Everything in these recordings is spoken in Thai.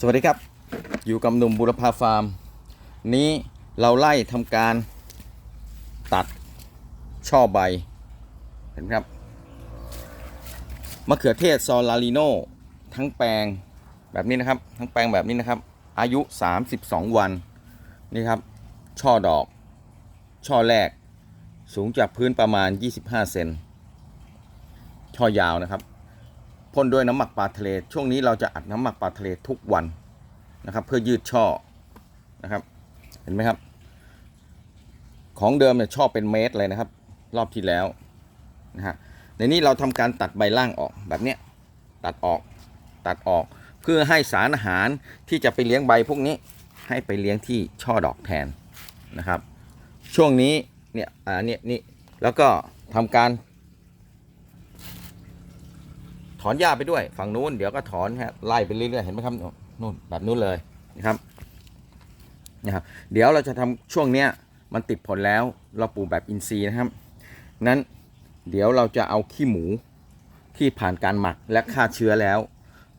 สวัสดีครับ อยู่กับหนุ่มบุรพาฟาร์ม นี้เราไล่ทำการตัดช่อใบ เห็นไหมครับมะเขือเทศซอลาลิโนทั้งแปลงแบบนี้นะครับ ทั้งแปลงแบบนี้นะครับ อายุ 32 วันนี่ครับ ช่อดอก ช่อแรก สูงจากพื้นประมาณ 25 เซนช่อยาวนะครับ พ่นด้วยน้ำหมักปลาทะเล ช่วงนี้เราจะอัดน้ำหมักปลาทะเลทุกวันนะครับ เพื่อยืดช่อนะครับ เห็นไหมครับ ของเดิมเนี่ยช่อเป็นเมตรเลยนะครับ รอบที่แล้วนะฮะในนี้เราทำการตัดใบล่างออกแบบเนี้ยตัดออกตัดออกเพื่อให้สารอาหารที่จะไปเลี้ยงใบพวกนี้ให้ไปเลี้ยงที่ช่อดอกแทนนะครับ ช่วงนี้เนี่ยอ่าเนี่ยนี่แล้วก็ทำการ ถ อนหญ้าไปด้วย ฝั่งนู้นเดี๋ยวก็ถอนฮะไล่ไปเรื่อยๆเห็นไหมครับนู่นแบบนู้นเลยนะครับนะครับ เดี๋ยวเราจะทำช่วงเนี้ยมันติดผลแล้วเราปลูกแบบอินทรีย์นะครับ นั้นเดี๋ยวเราจะเอาขี้หมูที่ผ่านการหมักและฆ่าเชื้อแล้ว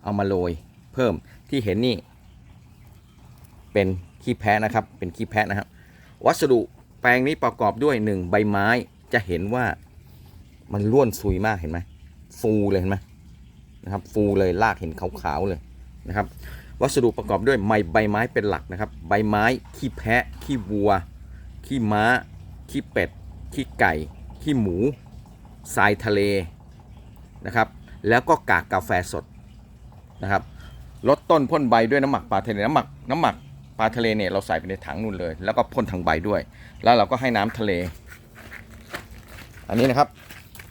เอามาโรยเพิ่มที่เห็นนี่ เป็นขี้แพะนะครับ เป็นขี้แพะนะครับ วัสดุแปลงนี้ประกอบด้วยหนึ่งใบไม้จะเห็นว่ามันร่วนซุยมากเห็นไหมฟูเลยเห็นไหม นะครับ ฟูเลยรากเห็นขาวๆเลยนะครับ วัสดุประกอบด้วยไม้ใบไม้เป็นหลักนะครับ ใบไม้ขี้แพะขี้วัวขี้ม้าขี้เป็ดขี้ไก่ขี้หมูทรายทะเลนะครับแล้วก็กากกาแฟสดนะครับลดต้นพ่นใบด้วยน้ำหมักปลาทะเลน้ำหมักน้ำหมักปลาทะเลเนี่ยเราใส่ไปในถังนู่นเลย แล้วก็พ่นทางใบด้วย แล้วเราก็ให้น้ำทะเล อันนี้นะครับ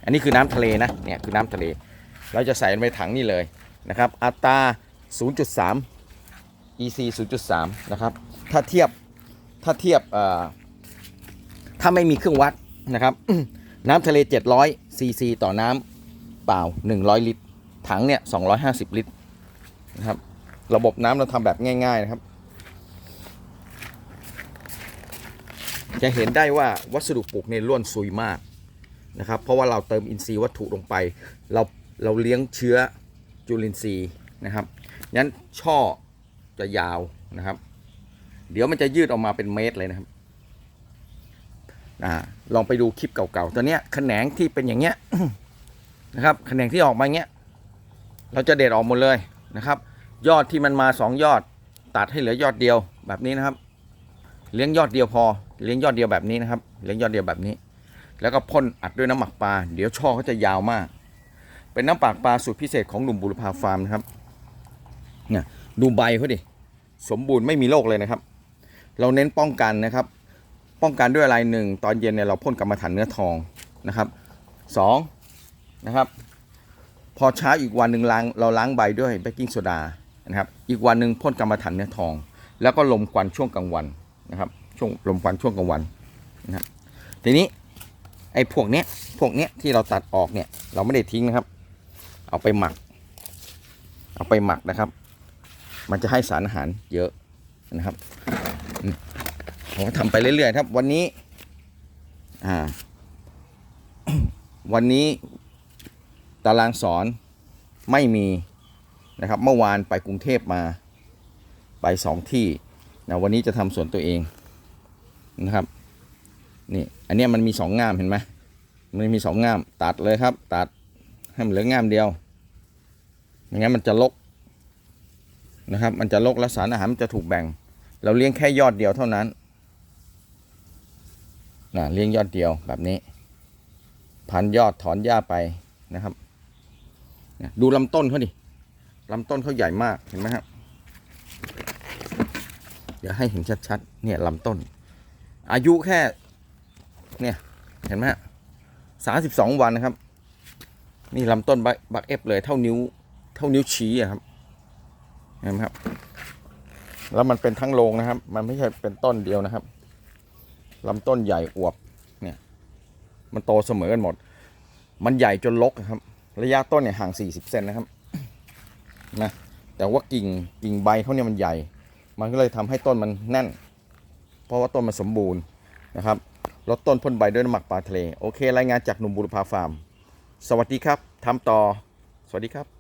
อันนี้คือน้ำทะเลนะเนี่ยคือน้ำทะเล เราจะใส่ในถังนี่เลยนะครับ อัตรา 0.3 EC 0.3 นะครับ ถ้าเทียบ ถ้าเทียบถ้าไม่มีเครื่องวัดนะครับ น้ำทะเล 700 cc ต่อน้ำเปล่า 100 ลิตร ถังเนี่ย 250 ลิตรนะครับ ระบบน้ำเราทำแบบง่าย ๆ นะครับ จะเห็นได้ว่าวัสดุปลูกเนี่ยล้วนซุยมากนะครับ เพราะว่าเราเติมอินทรีย์วัตถุลงไป เรา เราเลี้ยงเชื้อจุลินทรีย์นะครับงั้นช่อจะยาวนะครับ เดี๋ยวมันจะยืดออกมาเป็นเมตรเลยนะครับอลองไปดูคลิปเก่าๆตัวเนี้ยแขนงที่เป็นอย่างเงี้ยนะครับแขนงที่ออกมาเงี้ย เราจะเด็ดออกหมดเลยนะครับ ยอดที่มันมาสองยอดตัดให้เหลือยอดเดียวแบบนี้นะครับ เลี้ยงยอดเดียวพอ เลี้ยงยอดเดียวแบบนี้นะครับ เลี้ยงยอดเดียวแบบนี้ แล้วก็พ่นอัดด้วยน้ำหมักปลา เดี๋ยวช่อเขาจะยาวมาก เป็นน้ำปากปลาสูตรพิเศษของหนุ่มบุรพาฟาร์มนะครับเนี่ยดูใบเขาดิสมบูรณ์ไม่มีโรคเลยนะครับ เราเน้นป้องกันนะครับ ป้องกันด้วยอะไรหนึ่งตอนเย็นเนี่ยเราพ่นกรรมฐานเนื้อทองนะครับสองนะครับพอเช้าอีกวันหนึ่งล้างเราล้างใบด้วยเบกกิ้งโซดานะครับอีกวันหนึ่งพ่นกรรมฐานเนื้อทอง แล้วก็ลมควันช่วงกลางวันนะครับช่วงลมควันช่วงกลางวันนะครับทีนี้ไอ้พวกเนี้ยพวกเนี้ยที่เราตัดออกเนี่ยเราไม่ได้ทิ้งนะครับ เอาไปหมัก เอาไปหมักนะครับ มันจะให้สารอาหารเยอะนะครับผมทำไปเรื่อยๆครับ วันนี้ อ่า วันนี้ตารางสอนไม่มีนะครับ เมื่อวานไปกรุงเทพมา ไปสองที่นะวันนี้จะทำสวนตัวเองนะครับนี่อันนี้มันมีสองง่ามเห็นไหมมันมีสองง่ามตัดเลยครับ ตัด ให้มันเหลืองามเดียวไม่งั้นมันจะลกนะครับ มันจะลกแล้วสารอาหารมันจะถูกแบ่ง เราเลี้ยงแค่ยอดเดียวเท่านั้นนะเลี้ยงยอดเดียวแบบนี้ พันยอดถอนหญ้าไปนะครับดูลำต้นเขาดิลำต้นเขาใหญ่มากเห็นไหมครับเดี๋ยวให้เห็นชัดๆเนี่ยลำต้น อายุแค่ เนี่ย เห็นไหมสามสิบสองวันนะครับ นี่ลำต้นบักบักเอฟเลยเท่านิ้ว เท่านิ้วชี้อะครับเห็นไหมครับ แล้วมันเป็นทั้งโรงนะครับ มันไม่ใช่เป็นต้นเดียวนะครับลำต้นใหญ่อวบเนี่ย มันโตเสมอกันหมด มันใหญ่จนลกอะครับ ระยะต้นเนี่ยห่างสี่สิบเซนนะครับนะแต่ว่ากิ่งกิ่งใบเขาเนี่ยมันใหญ่ มันก็เลยทำให้ต้นมันแน่น เพราะว่าต้นมันสมบูรณ์นะครับลดต้นพ่นใบด้วยน้ำหมักปลาทะเล โอเค รายงานจากหนุ่มบุรพาฟาร์ม สวัสดีครับทำต่อ สวัสดีครับ